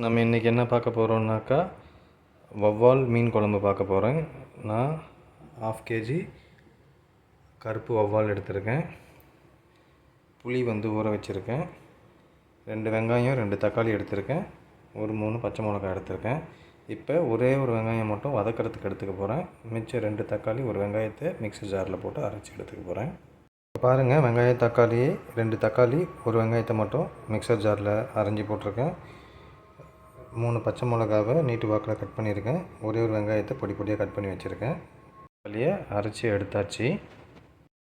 நம்ம இன்றைக்கி என்ன பார்க்க போகிறோம்னாக்கா வவ்வால் மீன் குழம்பு பார்க்க போகிறேன் நான் ஆஃப் கேஜி கருப்பு வவ்வால் எடுத்திருக்கேன். புளி வந்து ஊற வச்சுருக்கேன். ரெண்டு வெங்காயம் ரெண்டு தக்காளி எடுத்திருக்கேன். ஒரு மூணு பச்சை மிளகாய் எடுத்திருக்கேன். இப்போ ஒரே ஒரு வெங்காயம் மட்டும் வதக்கிறதுக்கு எடுத்துக்க போகிறேன் மிச்சம் ரெண்டு தக்காளி ஒரு வெங்காயத்தை மிக்ஸி ஜாரில் போட்டு அரைச்சி எடுத்துக்க போகிறேன் பாருங்கள் வெங்காயம் தக்காளி ரெண்டு தக்காளி ஒரு வெங்காயத்தை மட்டும் மிக்சர் ஜாரில் அரைஞ்சி போட்டிருக்கேன். மூணு பச்சை மிளகாவை நீட்டு வாக்கில் கட் பண்ணியிருக்கேன். ஒரே ஒரு வெங்காயத்தை பொடி பொடியாக கட் பண்ணி வச்சுருக்கேன். தக்காளியை அரைச்சி எடுத்தாச்சு.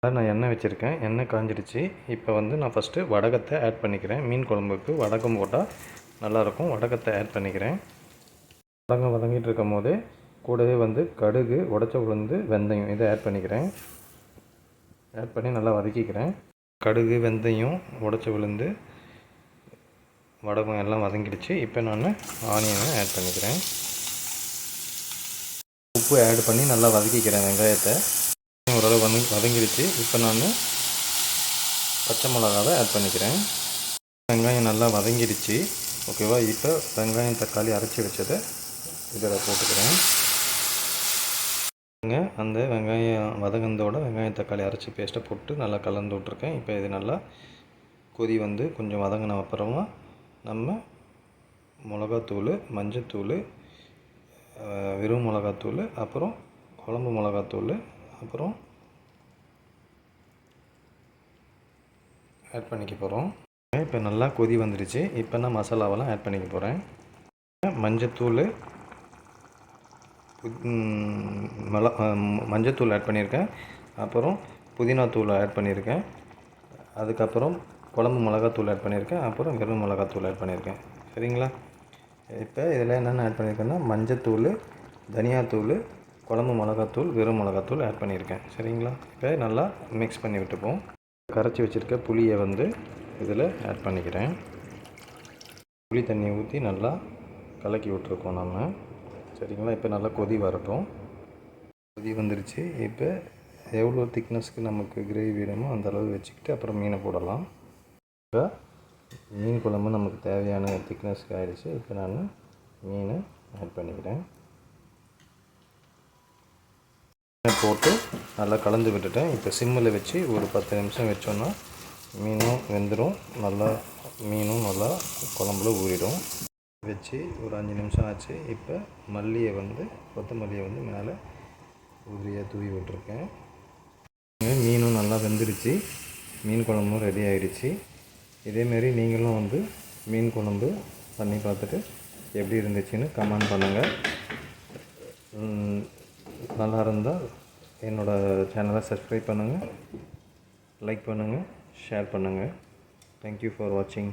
அதான் நான் எண்ணெய் வச்சுருக்கேன். எண்ணெய் காஞ்சிடுச்சு. இப்போ வந்து நான் ஃபஸ்ட்டு வடகத்தை ஆட் பண்ணிக்கிறேன். மீன் குழம்புக்கு வடகம் போட்டால் நல்லாயிருக்கும். வடகத்தை ஆட் பண்ணிக்கிறேன். வடகம் வதங்கிட்டு இருக்கும் போதே கூடவே வந்து கடுகு உடச்ச உளுந்து வெந்தயம் இதை ஆட் பண்ணிக்கிறேன். ஆட் பண்ணி நல்லா வதக்கிக்கிறேன். கடுகு வெந்தயம் உடச்ச உளுந்து வடகம் எல்லாம் வதங்கிடுச்சு. இப்போ நான் ஆனியனை ஆட் பண்ணிக்கிறேன். உப்பு ஆட் பண்ணி நல்லா வதக்கிக்கிறேன் வெங்காயத்தை. ஓரளவு வந்து வதங்கிடுச்சு. இப்போ நான் பச்சை மிளகாவை ஆட் பண்ணிக்கிறேன். வெங்காயம் நல்லா வதங்கிடுச்சு. ஓகேவா இப்போ வெங்காயம் தக்காளி அரைச்சி வச்சதை இதில் போட்டுக்கிறேன். அந்த வெங்காயம் வதங்கந்தோட வெங்காயம் தக்காளி அரைச்சி பேஸ்ட்டை போட்டு நல்லா கலந்து விட்ருக்கேன் இப்போ இது நல்லா கொதி வந்து கொஞ்சம் வதங்கின அப்புறமா நம்ம மிளகாத்தூள் மஞ்சத்தூள் வெறும் மிளகாத்தூள் அப்புறம் குழம்பு மிளகாத்தூள் அப்புறம் ஆட் பண்ணிக்க போகிறோம் இப்போ நல்லா கொதி வந்துடுச்சு இப்போ நான் மசாலாவெல்லாம் ஆட் பண்ணிக்க போகிறேன் மஞ்சத்தூள் மிள மஞ்சத்தூள் ஆட் பண்ணியிருக்கேன் அப்புறம் புதினா தூள் ஆட் பண்ணியிருக்கேன் அதுக்கப்புறம் குழம்பு மிளகாத்தூள் ஆட் பண்ணியிருக்கேன். அப்புறம் வெறும் மிளகாத்தூள் ஆட் பண்ணியிருக்கேன். சரிங்களா? இப்போ இதில் என்னென்ன ஆட் பண்ணியிருக்கேன்னா மஞ்சத்தூள் தனியாத்தூள் குழம்பு மிளகாத்தூள் வெறும் மிளகாத்தூள் ஆட் பண்ணியிருக்கேன். சரிங்களா? இப்போ நல்லா மிக்ஸ் பண்ணி விட்டுப்போம். கரைச்சி வச்சுருக்க புளியை வந்து இதில் ஆட் பண்ணிக்கிறேன். புளி தண்ணி ஊற்றி நல்லா கலக்கி விட்ருக்கோம் நம்ம சரிங்களா? இப்போ நல்லா கொதி வரட்டும். கொதி வந்துருச்சு. இப்போ எவ்வளோ திக்னஸ்க்கு நமக்கு கிரேவி வேணுமோ அந்தளவு வச்சுக்கிட்டு அப்புறம் மீனை போடலாம். இப்போ மீன் குழம்பு நமக்கு தேவையான திக்னஸ்க்கு ஆகிடுச்சு இப்போ நான் மீனை ஆட் பண்ணிக்கிறேன். போட்டு நல்லா கலந்து விட்டுட்டேன். இப்போ சிம்மில் வச்சு ஒரு பத்து நிமிஷம் வச்சோன்னா மீனும் வெந்துடும் நல்லா மீனும் நல்லா குழம்புல ஊறிடும். வச்சு ஒரு அஞ்சு நிமிஷம் ஆச்சு. இப்போ மல்லியை வந்து கொத்தமல்லியை வந்து மேலே உதிரியாக தூவி விட்டுருக்கேன். மீனும் நல்லா வெந்துருச்சு. மீன் குழம்பும் ரெடி ஆகிடுச்சு இதேமாரி நீங்களும் வந்து மீன் குழம்பு பண்ணி பார்த்துட்டு எப்படி இருந்துச்சுன்னு கமெண்ட் பண்ணுங்கள் நல்லா இருந்தால் என்னோடய சேனலை சப்ஸ்கிரைப் பண்ணுங்கள் லைக் பண்ணுங்கள் ஷேர் பண்ணுங்கள் தேங்க்யூ ஃபார் வாட்சிங்